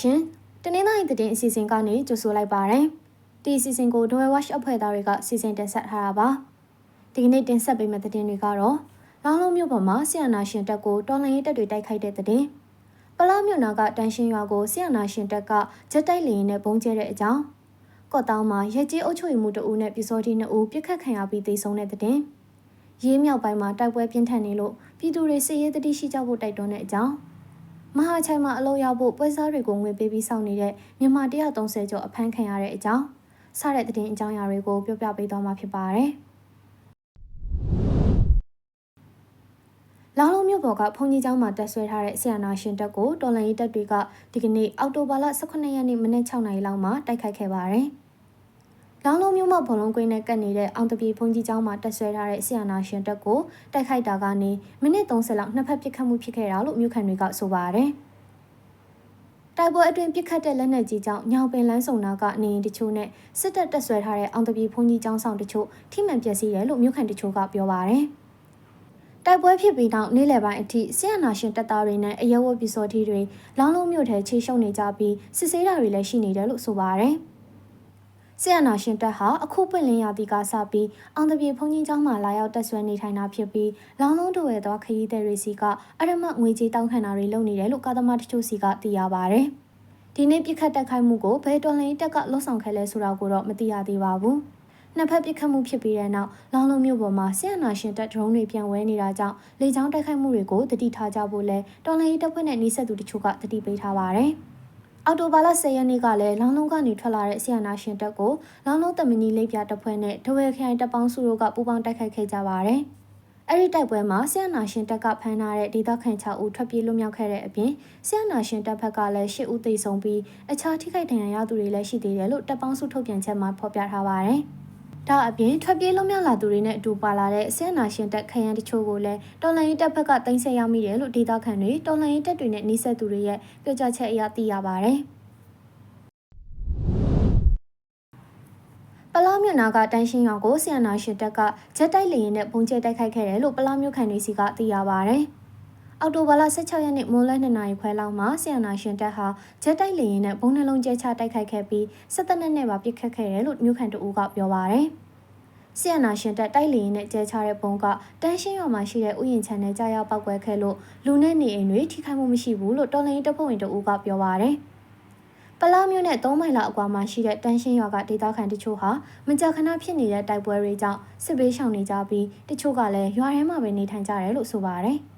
ရှင်တနင်္လာရီသတင်းအစီအစဉ်ကနေကြိုဆိုလိုက်ပါရယ်ဒီအစီအစဉ်ကို Dwell Watch အဖွဲ့သားတွေကစီစဉ်တင်ဆက်ထားတာပါဒီကနေ့တင်ဆက်ပေးမယ့်သတင်းတွေကတော့လောင်းလုံးမြို့ပေါ်မှာဆီယနာရှင်တပ်ကိုတော်လှန်ရေးတပ်တွေတိုက်ခိုက်တဲ့သတင်းပလောမြို့နာကတန်ရှင်းရွာကိုဆီယနာရှင်တပ်ကဂျက်တိုက်လေရင်နဲ့ဘုံကျဲတဲ့အကြောင်းကော့တောင်းမှာရဲကြီးအုပ်ချုပ်မှုတအူးနဲ့ပြည်စောတိနှစ်ဦးပြစ်ခတ်ခံရပြီးသေဆုံးတဲ့သတင်းရေးမြောက်ပိုင်းမှာတိုက်ပွဲပြင်းထန်နေလို့ပြည်သူတွေစစ်ရေးတတိရှိကြဖို့တိုက်တွန်းတဲ့အကြောင်း မဟာချိုင်မှာအလုပ်ရဖို့ပွဲစားတွေကိုငွေပေးပြီးစောင့်နေတဲ့မြန်မာ130ကျော်အဖမ်းခံရတဲ့အကြောင်းစတဲ့သတင်းအကြောင်းအရာတွေကိုပြောပြပေးသွားမှာဖြစ်ပါတယ်။လောင်လုံးမြို့ပေါ်ကဘုံကြီးကျောင်းမှာတက်ဆွဲထားတဲ့ဆီယနာရှင်တပ်ကိုတော်လန်ရေးတပ်တွေကဒီကနေ့အောက်တိုဘာလ18ရက်နေ့မနေ့6နာရီလောက်မှာတိုက်ခိုက်ခဲ့ပါတယ်။ လောင်လုံးမြို့မဘုံလုံးကွင်းနဲ့ကပ်နေတဲ့အောင်တပြေဘုံကြီးကျောင်းမှာတက်ဆွဲထားတဲ့ဆီယနာရှင်တပ်ကိုတိုက်ခိုက်တာကနေမိနစ်30လောက်နှစ်ဖက်ပစ်ခတ်မှုဖြစ်ခဲ့တာလို့မြို့ခံတွေကဆိုပါတယ်။တိုက်ပွဲအတွင်းပစ်ခတ်တဲ့လက်နက်ကြီးကြောင့်ညောင်ပင်လန်းစုံနာကနေရင်တချို့နဲ့စစ်တပ်တက်ဆွဲထားတဲ့အောင်တပြေဘုံကြီးကျောင်းဆောင်တချို့ထိမှန်ပျက်စီးတယ်လို့မြို့ခံတချို့ကပြောပါတယ်။တိုက်ပွဲဖြစ်ပြီးနောက်နေ့လယ်ပိုင်းအထိဆီယနာရှင်တပ်သားတွေနဲ့အရဲဝတ်ပစ္စည်းတွေလောင်းလုံးမြို့ထဲခြေရှုံနေကြပြီးစစ်ဆေးတာတွေလည်းရှိနေတယ်လို့ဆိုပါတယ်။ ဆီယနာရှင်တပ်ဟာအခုပွင့်လင်းရာသီကစပြီးအောင်တပြေဖုန်ကြီးကျောင်းမှာလာရောက်တက်ဆွဲနေထိုင်တာဖြစ်ပြီးလောင်လုံးတို့ရဲ့သောခရီးသည်တွေစီကအရမငွေကြေးတောင်းခံတာတွေလုပ်နေတယ်လို့ကာသမားတချို့စီကသိရပါဗျ။ဒီနေ့ပြစ်ခတ်တက်ခိုက်မှုကိုဘယ်တော်လှန်ရေးတပ်ကလှုပ်ဆောင်ခဲ့လဲဆိုတာကိုတော့မသိရသေးပါဘူး။နှစ်ဖက်ပစ်ခတ်မှုဖြစ်ပြီးတဲ့နောက်လောင်လုံးမြို့ပေါ်မှာဆီယနာရှင်တပ်ဒရုန်းတွေပြန်ဝဲနေတာကြောင့်လေကြောင်းတိုက်ခိုက်မှုတွေကိုတတိထားကြဖို့လဲတော်လှန်ရေးတပ်ဖွဲ့နဲ့နှိစက်သူတချို့ကတတိပေးထားပါတယ်။ အော်တိုဘာလ10ရက်နေ့ကလည်းလောင်လုံးကနေထွက်လာတဲ့ဆီယနာရှင်တပ်ကိုလောင်လုံးတမနီလိပ်ပြတပ်ဖွဲ့နဲ့ဒဝဲခိုင်တပ်ပေါင်းစုတို့ကပူးပေါင်းတိုက်ခိုက်ခဲ့ကြပါတယ်။အဲ့ဒီတိုက်ပွဲမှာဆီယနာရှင်တပ်ကဖမ်းထားတဲ့ဒေသခံ6ဦးထွက်ပြေးလွတ်မြောက်ခဲ့တဲ့အပြင်ဆီယနာရှင်တပ်ဘက်ကလည်း10ဦးသေဆုံးပြီးအခြားထိခိုက်ဒဏ်ရာရသူတွေလည်းရှိသေးတယ်လို့တပ်ပေါင်းစုထုတ်ပြန်ချက်မှာဖော်ပြထားပါတယ်။ ဒါအပြင်ထွက်ပြေးလွတ်မြောက်လာသူတွေနဲ့အတူပါလာတဲ့ဆဲနာရှင်တပ်ခရန်တချို့ကိုလည်းတော်လှန်ရေးတပ်ဖက်ကတင်ဆက်ရောက်မိတယ်လို့ဒေသခံတွေတော်လှန်ရေးတပ်တွေနဲ့နှိစက်သူတွေရဲ့ပြောကြားချက်အရသိရပါဗျ။ပလောမြို့နာကတန်းရှင်းရွာကိုဆီယနာရှင်တပ်ကဂျက်တိုက်လေရင်နဲ့ပုံကျဲတိုက်ခိုက်ခဲ့တယ်လို့ပလောမြို့ခံတွေစီကသိရပါဗျ။ အောက်တိုဘာလ16ရက်နေ့မိုးလ2နာရီခွဲလောက်မှာဆီယနာရှင်တပ်ဟာဂျက်တိုက်လေယာဉ်နဲ့ဘုံနှလုံးကျဲချတိုက်ခိုက်ခဲ့ပြီးစစ်တပ်နဲ့ပါပစ်ခတ်ခဲ့တယ်လို့မြို့ခံတအူးကပြောပါရယ်။ဆီယနာရှင်တပ်တိုက်လေယာဉ်နဲ့ကျဲချတဲ့ဘုံကတန်းရှင်းရွာမှာရှိတဲ့ဥယျာဉ်ခြံနဲ့ကြာရောက်ပောက်ကွဲခဲ့လို့လူနဲ့နေအိမ်တွေထိခိုက်မှုမရှိဘူးလို့တော်လိုင်းတပ်ဖွဲ့ဝင်တအူးကပြောပါရယ်။ပလာမျိုးနဲ့3မိုင်လောက်အကွာမှာရှိတဲ့တန်းရှင်းရွာကဒေသခံတချို့ဟာမကြာခဏဖြစ်နေတဲ့တိုက်ပွဲတွေကြောင့်စစ်ဘေးရှောင်နေကြပြီးတချို့ကလည်းရွာထဲမှာပဲနေထိုင်ကြတယ်လို့ဆိုပါတယ်။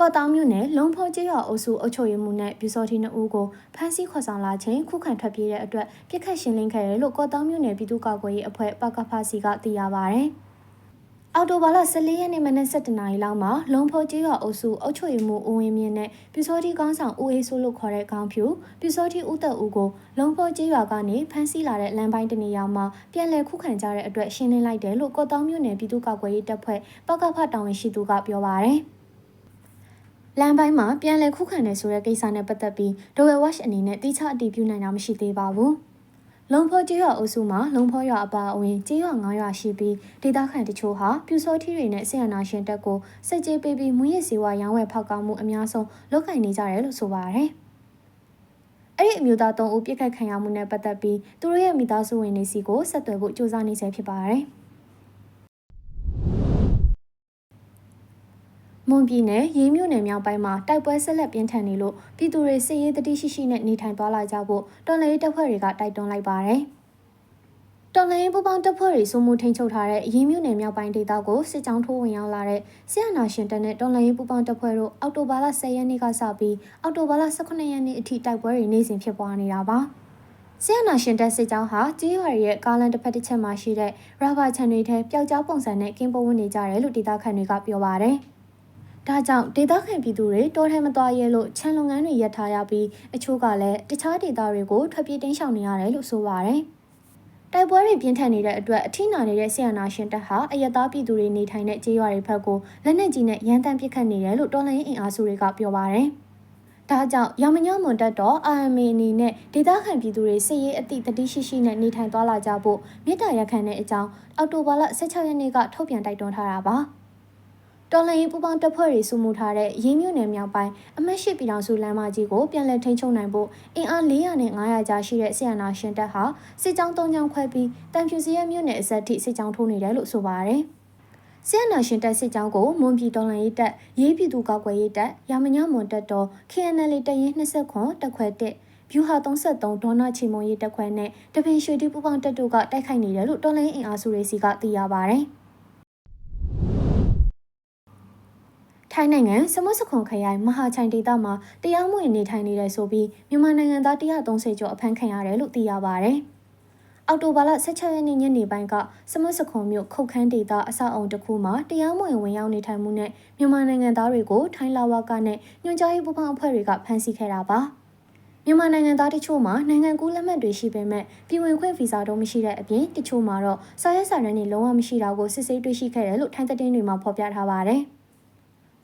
ကော့တောင်းမြို့နယ်လုံဖောကျေးရွာအုပ်စုအုပ်ချုပ်ရေးမှူးနဲ့ပြူစော်တီနှစ်ဦးကိုဖမ်းဆီးခေါ်ဆောင်လာချိန်ခုခံထွက်ပြေးတဲ့အတွက်ပြစ်ခတ်ရှင်းလင်းခဲ့တယ်လို့ကော့တောင်းမြို့နယ်ပြည်သူ့ကာကွယ်ရေးအဖွဲ့ပကဖာစီကသိရပါဗျ။အော်တိုဘာလ14ရက်နေ့မနက်7:00နာရီလောက်မှာလုံဖောကျေးရွာအုပ်စုအုပ်ချုပ်ရေးမှူးဦးဝင်းမြင့်နဲ့ပြူစောတီကောင်းဆောင်ဦးအေးစိုးလို့ခေါ်တဲ့ခေါင်းဖြူပြူစောတီဦးသက်ဦးကိုလုံဖောကျေးရွာကနေဖမ်းဆီးလာတဲ့လမ်းပိုင်းတနေရာမှာပြန်လည်ခုခံကြတဲ့အတွက်ရှင်းလင်းလိုက်တယ်လို့ကော့တောင်းမြို့နယ်ပြည်သူ့ကာကွယ်ရေးတပ်ဖွဲ့ပကဖတာဝန်ရှိသူကပြောပါဗျ။ လမ်းပိုင်းမှာပြန်လည်ခုခံနေဆိုတဲ့ကိစ္စနဲ့ပတ်သက်ပြီးဒိုဝဲဝက်အနေနဲ့တိကျအတည်ပြုနိုင်တာမရှိသေးပါဘူး။လုံဖောကျေးရွာအုပ်စုမှာလုံဖောရွာအပါအဝင်ကျေးရွာ9ရွာရှိပြီးဒေသခံတချို့ဟာပြူစောထီတွေနဲ့ဆီယနာရှင်တက်ကိုစစ်ကြေးပေးပြီးမူရစ်စီဝါရောင်းဝယ်ဖောက်ကားမှုအများဆုံးလုပ်ကင်နေကြတယ်လို့ဆိုပါတယ်။အဲ့ဒီအမျိုးသား၃ဦးပြစ်ခတ်ခံရမှုနဲ့ပတ်သက်ပြီးသူတို့ရဲ့မိသားစုဝင်တွေစီကိုဆက်သွယ်ဖို့ကြိုးစားနေဆဲဖြစ်ပါတယ်။ မွန်ပြည်နယ်ရေးမြို့နယ်မြောက်ပိုင်းမှာတိုက်ပွဲဆက်လက်ပြင်းထန်နေလို့ပြည်သူတွေစစ်ရေးတတိရှိရှိနဲ့နေထိုင်သွားလာကြဖို့တော်လှန်ရေးတပ်ဖွဲ့တွေကတိုက်တွန်းလိုက်ပါတယ်။တော်လှန်ရေးပူးပေါင်းတပ်ဖွဲ့တွေစုမှုထိန်းချုပ်ထားတဲ့ရေးမြို့နယ်မြောက်ပိုင်းဒေသကိုစစ်ကြောင်းထိုးဝင်ရောက်လာတဲ့ဆီယနာရှင်တပ်နဲ့တော်လှန်ရေးပူးပေါင်းတပ်ဖွဲ့တို့အောက်တိုဘာလ10ရက်နေ့ကစပြီးအောက်တိုဘာလ18ရက်နေ့အထိတိုက်ပွဲတွေနေ့စဉ်ဖြစ်ပွားနေတာပါ။ဆီယနာရှင်တပ်စစ်ကြောင်းဟာကြေးရွာရဲ့ကားလန်တစ်ဖက်တစ်ချက်မှာရှိတဲ့ရာဘာချန်တွေထဲပျောက်ကြားပုံစံနဲ့ကင်းပိုးဝင်နေကြတယ်လို့ဒေသခံတွေကပြောပါတယ်။ ဒါကြောင့်ဒေသခံပြည်သူတွေတောထဲမသွားရဲလို့ခြံလုပ်ငန်းတွေရပ်ထားရပြီးအချို့ကလည်းတခြားဒေသတွေကိုထွက်ပြေးတင်းရှောင်နေရတယ်လို့ဆိုပါတယ်။တိုက်ပွဲတွေပြင်းထန်နေတဲ့အတွက်အထိနာနေတဲ့ဆီယနာရှင်တပ်ဟာအယက်သားပြည်သူတွေနေထိုင်တဲ့ကျေးရွာတွေဘက်ကိုလက်နက်ကြီးနဲ့ရန်တမ်းပစ်ခတ်နေတယ်လို့တော်လှန်ရေးအင်အားစုတွေကပြောပါတယ်။ဒါကြောင့်ရောင်မညမွန်တက်တော့ RMA အနေနဲ့ဒေသခံပြည်သူတွေစစ်ရေးအသည့်တတိရှိရှိနဲ့နေထိုင်သွားလာကြဖို့မြစ်တာရက်ခံတဲ့အကြောင်းအော်တိုဘာလ16ရက်နေ့ကထုတ်ပြန်တိုက်တွန်းထားတာပါ။ တော်လှန်ရေးပူးပေါင်းတပ်ဖွဲ့တွေစုမှုထားတဲ့ရင်းမြို့နယ်မြောက်ပိုင်းအမတ်ရှိပြည်တော်စုလမ်းမကြီးကိုပြန်လည်ထိန်းချုပ်နိုင်ဖို့အင်အား400နဲ့900ကြားရှိတဲ့ဆီယနာရှင်တပ်ဟာစစ်ကြောင်း၃ကြောင်းခွဲပြီးတန်ဖြူစီရဲမြို့နယ်အစက်ထိစစ်ကြောင်းထိုးနေတယ်လို့ဆိုပါတယ်။ဆီယနာရှင်တပ်စစ်ကြောင်းကိုမွန်ပြည်တော်လှန်ရေးတပ်ရေးပြည်သူကောက်ွယ်ရေးတပ်ရာမညမွန်တပ်တော် KNL တရင်20ခွန်တက်ခွဲတက်ဗျူဟာ33ဒေါနာချီမွန်ရေးတက်ခွဲနဲ့တပင်ရွှေတိပူပေါင်းတပ်တို့ကတိုက်ခိုက်နေတယ်လို့တော်လှန်ရေးအင်အားစုတွေစီကသိရပါဗျ။ ထိုင်းနိုင်ငံစမုစခွန်ခရိုင်မဟာချိုင်ဒေသမှာတရားမဝင်နေထိုင်နေတဲ့ဆိုပြီးမြန်မာနိုင်ငံသား130ကျော်အဖမ်းခံရတယ်လို့သိရပါဗျ။အော်တိုဘာလ16ရက်နေ့ညနေပိုင်းကစမုစခွန်မြို့ခုတ်ခန်းဒေသအဆောက်အုံတစ်ခုမှာတရားမဝင်ဝင်ရောက်နေထိုင်မှုနဲ့မြန်မာနိုင်ငံသားတွေကိုထိုင်းလာဝကနဲ့ညွှန်ကြားရေးပူးပေါင်းအဖွဲ့တွေကဖမ်းဆီးခဲ့တာပါ။မြန်မာနိုင်ငံသားတချို့မှာနိုင်ငံကူးလက်မှတ်တွေရှိပေမဲ့ပြည်ဝင်ခွင့်ဗီဇာတော့မရှိတဲ့အပြင်တချို့မှာတော့စာရွက်စာတမ်းတွေလုံးဝမရှိတာကိုစစ်ဆေးတွေ့ရှိခဲ့တယ်လို့ထိုင်းသတင်းတွေမှာဖော်ပြထားပါတယ်။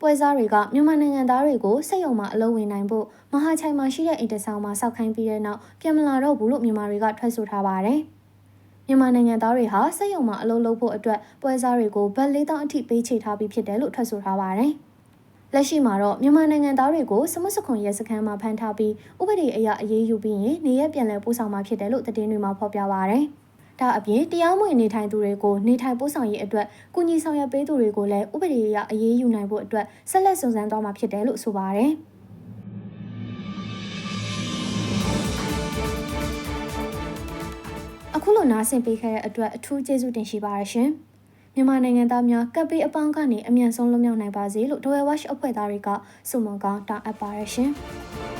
ပွဲစားတွေကမြန်မာနိုင်ငံသားတွေကိုစက်ရုံမှာအလုပ်ဝင်နိုင်ဖို့မဟာချိုင်မှာရှိတဲ့အိမ်တဆောင်မှာစောက်ခိုင်းပြီးတဲ့နောက်ပြန်မလာတော့ဘူးလို့မြန်မာတွေကထွက်ဆိုထားပါတယ်။မြန်မာနိုင်ငံသားတွေဟာစက်ရုံမှာအလုပ်လုပ်ဖို့အတွက်ပွဲစားတွေကိုဗတ်လေးတောင်းအထိပေးချေထားပြီးဖြစ်တယ်လို့ထွက်ဆိုထားပါတယ်။လက်ရှိမှာတော့မြန်မာနိုင်ငံသားတွေကိုစမတ်စခွန်ရဲစခန်းမှာဖမ်းထားပြီးဥပဒေအရအရေးယူပြီးရင်နေရပြန်လည်ပို့ဆောင်မှာဖြစ်တယ်လို့သတင်းတွေမှာဖော်ပြပါရယ်။ ဒါအပြင်တရားမဝင်နေထိုင်သူတွေကိုနေထိုင်ပို့ဆောင်ရေးအတွက်ကုညီဆောင်ရွက်ပေးသူတွေကိုလည်းဥပဒေအရအရေးယူနိုင်ဖို့အတွက်ဆက်လက်စုံစမ်းသွားမှာဖြစ်တယ်လို့ဆိုပါတယ်။အခုလိုနားဆင်ပေးခဲ့တဲ့အတွက်အထူးကျေးဇူးတင်ရှိပါရရှင်။မြန်မာနိုင်ငံသားများကပ်ပေးအပေါင်းကနေအမြန်ဆုံးလွတ်မြောက်နိုင်ပါစေလို့ Doyle Watch အဖွဲ့သားတွေကဆုမွန်ကောင်းတောင်းအပ်ပါရရှင်။